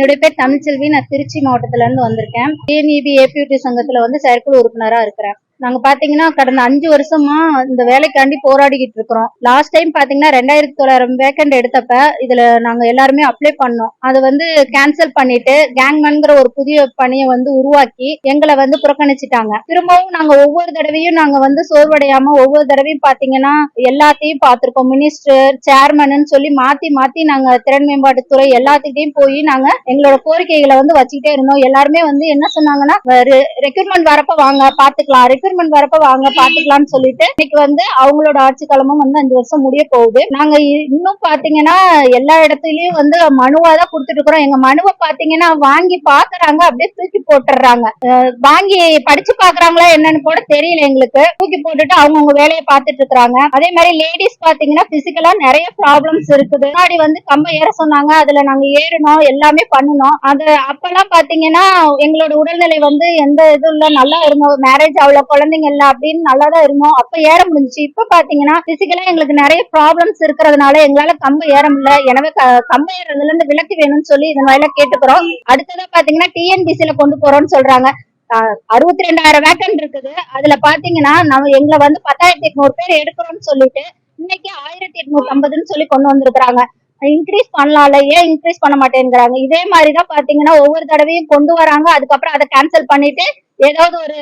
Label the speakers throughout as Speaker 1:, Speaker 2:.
Speaker 1: என்னுடைய பேர் தமிழ்ச்செல்வி. நான் திருச்சி மாவட்டத்துல இருந்து வந்திருக்கேன் டிஎன்இபி ஏபியூடி சங்கத்துல வந்து செயற்குழு உறுப்பினரா இருக்கிறேன். நாங்க பாத்தீங்கன்னா கடந்த அஞ்சு வருஷமா இந்த வேலைக்காண்டி போராடிக்கிட்டு இருக்கிறோம். லாஸ்ட் டைம் பாத்தீங்கன்னா ரெண்டாயிரத்தி தொள்ளாயிரம் வேக்கண்ட் எடுத்தப்ப இதுல நாங்க எல்லாருமே அப்ளை பண்ணோம். அதை வந்து கேன்சல் பண்ணிட்டு கேங்மேன்ங்கிற ஒரு புதிய பணியை வந்து உருவாக்கி எங்களை வந்து புறக்கணிச்சிட்டாங்க. திரும்பவும் நாங்க ஒவ்வொரு தடவையும் நாங்க வந்து சோர்வடையாம ஒவ்வொரு தடவையும் பாத்தீங்கன்னா எல்லாத்தையும் பார்த்திருக்கோம் மினிஸ்டர் சேர்மன் சொல்லி மாத்தி மாத்தி நாங்க திறன் மேம்பாட்டுத்துறை எல்லாத்துக்கிட்டையும் போய் நாங்க எங்களோட கோரிக்கைகளை வந்து வச்சுக்கிட்டே இருந்தோம். எல்லாருமே வந்து என்ன சொன்னாங்கன்னா ரெக்ரூட்மெண்ட் வரப்ப வாங்க பாத்துக்கலாம். ரெக்ரூட்மெண்ட் வரப்ப வாங்க பாத்துக்கலாம்னு சொல்லிட்டு இன்னைக்கு வந்து அவங்களோட ஆட்சி காலமும் வந்து அஞ்சு வருஷம் முடிய போகுது. நாங்க இன்னும் பாத்தீங்கன்னா எல்லா இடத்துலயும் வந்து மனுவா தான் கொடுத்துட்டு இருக்கிறோம். எங்க மனுவை பாத்தீங்கன்னா வாங்கி பாக்குறாங்க அப்படியே தூக்கி போட்டுறாங்க. வாங்கி படிச்சு பாக்குறாங்களா என்னன்னு கூட தெரியல எங்களுக்கு. தூக்கி போட்டுட்டு அவங்கவுங்க வேலையை பாத்துட்டு இருக்காங்க அதே மாதிரி லேடிஸ் பாத்தீங்கன்னா பிசிக்கலா நிறைய ப்ராப்ளம்ஸ் இருக்குது. முன்னாடி வந்து கம்ப ஏற சொன்னாங்க அதுல நாங்க ஏறணும் எல்லாமே பண்ணணும். அது அப்பெல்லாம் பாத்தீங்கன்னா எங்களோட உடல்நிலை வந்து எந்த இதுவும் இல்ல. நல்லா இருந்தோம். மேரேஜ் அவ்வளவு குழந்தைங்க இல்ல அப்படின்னு நல்லா தான் இருந்தோம். அப்ப ஏற முடிஞ்சிச்சு. இப்ப பாத்தீங்கன்னா பிசிக்கலா எங்களுக்கு நிறைய ப்ராப்ளம்ஸ் இருக்கிறதுனால எங்களால கம்பு ஏற முடியல. எனவே க- ஏறதுல இருந்து விலக்கு வேணும்னு சொல்லி இதன் வாயில கேட்டுக்கிறோம். அடுத்ததா பாத்தீங்கன்னா டிஎன்பிசில கொண்டு போறோம்னு சொல்றாங்க. அறுபத்தி ரெண்டாயிரம் வேக்கன்ட் இருக்குது. அதுல பாத்தீங்கன்னா நம்ம எங்களை வந்து பத்தாயிரத்தி எட்நூறு பேர் எடுக்கிறோம்னு சொல்லிட்டு இன்னைக்கு ஆயிரத்தி எட்நூத்தி ஐம்பதுன்னு சொல்லி கொண்டு வந்திருக்கிறாங்க. இன்க்ரீஸ் பண்ணலாம்ல ஏன் இன்க்ரீஸ் பண்ண மாட்டேங்கிறாங்க? இதே மாதிரிதான் பாத்தீங்கன்னா ஒவ்வொரு தடவையும் கொண்டு வராங்க. அதுக்கப்புறம் அதை கேன்சல் பண்ணிட்டு ஏதாவது ஒரு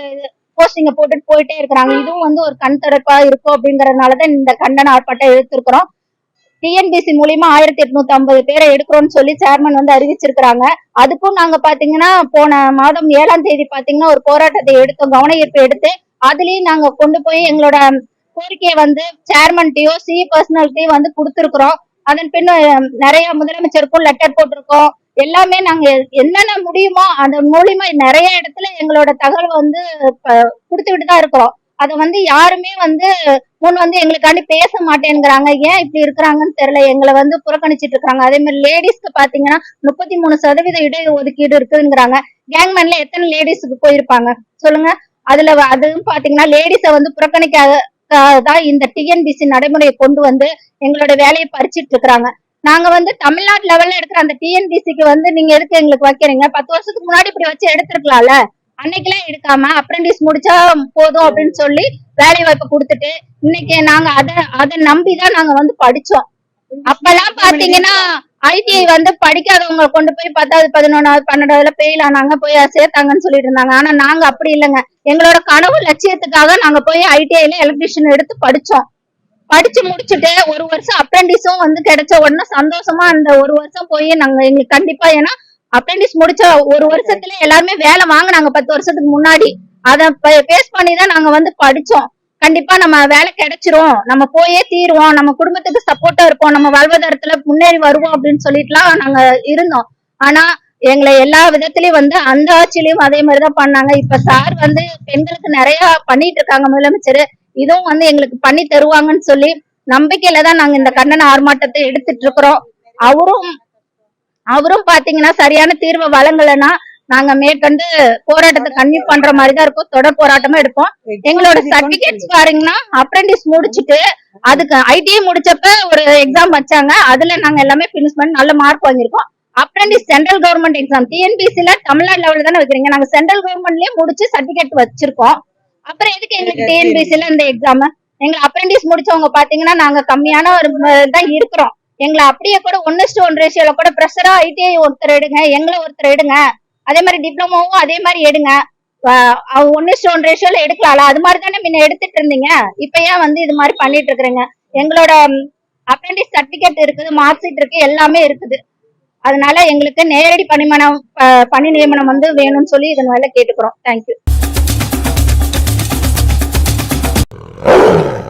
Speaker 1: போஸ்டிங்க போட்டுட்டு போயிட்டே இருக்கிறாங்க. இதுவும் வந்து ஒரு கண் தடுப்பா இருக்கும் அப்படிங்கறதுனாலதான் இந்த கண்டன ஆர்ப்பாட்டம் எடுத்திருக்கிறோம். டிஎன்பிசி மூலியமா ஆயிரத்தி எட்நூத்தி ஐம்பது பேரை எடுக்கிறோம்னு சொல்லி சேர்மன் வந்து அறிவிச்சிருக்கிறாங்க. அதுக்கும் நாங்க பாத்தீங்கன்னா போன மாதம் ஏழாம் தேதி பாத்தீங்கன்னா ஒரு போராட்டத்தை எடுத்தோம். கவன ஈர்ப்பு எடுத்து அதுலயும் நாங்க கொண்டு போய் எங்களோட கோரிக்கையை வந்து சேர்மன்ட்டையோ சி பர்சனல்ட்டையும் வந்து கொடுத்துருக்குறோம். அதன் பின் நிறைய முதலமைச்சருக்கும் லெட்டர் போட்டிருக்கோம். எல்லாமே நாங்க என்னென்ன முடியுமோ அதன் மூலியமா நிறைய இடத்துல எங்களோட தகவல் வந்து கொடுத்துக்கிட்டு தான் இருக்கிறோம். அதை வந்து யாருமே வந்து முன் வந்து எங்களுக்காண்டி பேச மாட்டேங்கிறாங்க. ஏன் இப்படி இருக்கிறாங்கன்னு தெரியல. எங்களை வந்து புறக்கணிச்சிட்டு இருக்காங்க அதே மாதிரி லேடிஸ்க்கு பாத்தீங்கன்னா முப்பத்தி மூணு சதவீத இட ஒதுக்கீடு இருக்குங்கிறாங்க கேங்மேன்ல எத்தனை லேடிஸ்க்கு போயிருப்பாங்க? சொல்லுங்க. அதுல வ- அதுவும் பாத்தீங்கன்னா லேடிஸை வந்து புறக்கணிக்காத தான் இந்த டிஎன்பிசி நடைமுறையை கொண்டு வந்து எங்களோட வேலையை பறிச்சிட்டு இருக்கிறாங்க. நாங்க வந்து தமிழ்நாடு லெவல்ல எடுக்கிற அந்த டிஎன்பிசிக்கு வந்து நீங்க எடுத்து எங்களுக்கு வைக்கிறீங்க? பத்து வருஷத்துக்கு முன்னாடி இப்படி வச்சு எடுத்திருக்கலாம்ல? அன்னைக்கெல்லாம் எடுக்காம அப்ரெண்டிஸ் முடிச்சா போதும் அப்படின்னு சொல்லி வேலை வாய்ப்பு கொடுத்துட்டு இன்னைக்கு நாங்க அத அதை நம்பிதான் நாங்க வந்து படிச்சோம். அப்பெல்லாம் பாத்தீங்கன்னா ஐடிஐ வந்து படிக்காதவங்க கொண்டு போய் பத்தாவது பதினொன்னாவது பன்னெண்டாவதுல ஃபெயில் ஆனாங்க போய் சேர்த்தாங்கன்னு சொல்லிட்டு இருந்தாங்க. ஆனா நாங்க அப்படி இல்லைங்க. எங்களோட கனவு லட்சியத்துக்காக நாங்க போய் ஐடிஐல எலக்ட்ரிஷியன் எடுத்து படிச்சோம். படிச்சு முடிச்சுட்டு ஒரு வருஷம் அப்ரெண்டிஸும் வந்து கிடைச்ச உடனே சந்தோஷமா அந்த ஒரு வருஷம் போய் நாங்க எங்களுக்கு கண்டிப்பா ஏன்னா அப்ரெண்டிஸ் முடிச்ச ஒரு வருஷத்துல எல்லாருமே வேலை வாங்கினாங்க பத்து வருஷத்துக்கு முன்னாடி. அத பேஸ் பண்ணி தான் நாங்க வந்து படிச்சோம். கண்டிப்பா நம்ம வேலை கிடைச்சிரும். நம்ம போயே தீருவோம். நம்ம குடும்பத்துக்கு சப்போர்ட்டா இருப்போம். நம்ம வாழ்வாதாரத்துல முன்னேறி வருவோம் அப்படின்னு சொல்லிட்டுலாம் நாங்க இருந்தோம். ஆனா எங்களை எல்லா விதத்திலயும் வந்து அந்த ஆட்சியிலயும் அதே மாதிரிதான் பண்ணாங்க. இப்ப சார் வந்து பெண்களுக்கு நிறைய பண்ணிட்டு இருக்காங்க முதலமைச்சர். இதுவும் வந்து எங்களுக்கு பண்ணி தருவாங்கன்னு சொல்லி நம்பிக்கையில தான் நாங்க இந்த கண்டன ஆர்மாட்டத்தை எடுத்துட்டு இருக்கிறோம். அவரும் அவரும் பாத்தீங்கன்னா சரியான தீர்வை வழங்கலைன்னா நாங்க மேற்கொண்டு போராட்டத்தை கன்வியூ பண்ற மாதிரி தான் இருக்கும். தொடர் போராட்டமா எடுப்போம். எங்களோட சர்டிபிகேட்ஸ் பாருங்கன்னா அப்ரெண்டிஸ் முடிச்சுட்டு அதுக்கு ஐடிஐ முடிச்சப்ப ஒரு எக்ஸாம் வச்சாங்க. அதுல நாங்க எல்லாமே பினிஷ் பண்ணி நல்ல மார்க் வாங்கியிருக்கோம். அப்ரெண்டிஸ் சென்ட்ரல் கவர்மெண்ட் எக்ஸாம் டிஎன்பிசில தமிழ்நாடு லெவல்ல தானே வைக்கிறீங்க. நாங்க சென்ட்ரல் கவர்மெண்ட்லயே முடிச்சு சர்டிபிகேட் வச்சிருக்கோம். அப்புறம் எதுக்கு எங்களுக்கு டிஎன்பிசில இந்த எக்ஸாம் எங்க அப்ரெண்டிஸ் முடிச்சவங்க பாத்தீங்கன்னா நாங்க கம்மியான ஒரு தான் இருக்கிறோம். எங்களை அப்படியே கூட ஒன்னு டு ஒன் ரேஷியோல கூட ப்ரெஷரா ஐடிஐ ஒருத்தர் எடுங்க எங்களை ஒருத்தர் எடுங்க. அதே மாதிரி டிப்ளமோவும் அதே மாதிரி எடுங்க. ஒன்னு டு ஒன் ரேஷியோல எடுக்கலாம்ல? அது மாதிரி தானே முன்ன எடுத்துட்டு இருந்தீங்க? இப்ப ஏன் வந்து இது மாதிரி பண்ணிட்டு இருக்கிறீங்க? எங்களோட அப்ரெண்டிஸ் சர்டிபிகேட் இருக்குது மார்க் ஷீட் இருக்கு எல்லாமே இருக்குது. அதனால எங்களுக்கு நேரடி பணிமனம் பணி நியமனம் வந்து வேணும்னு சொல்லி இதன் மேல கேட்டுக்கிறோம். Thank you Oh!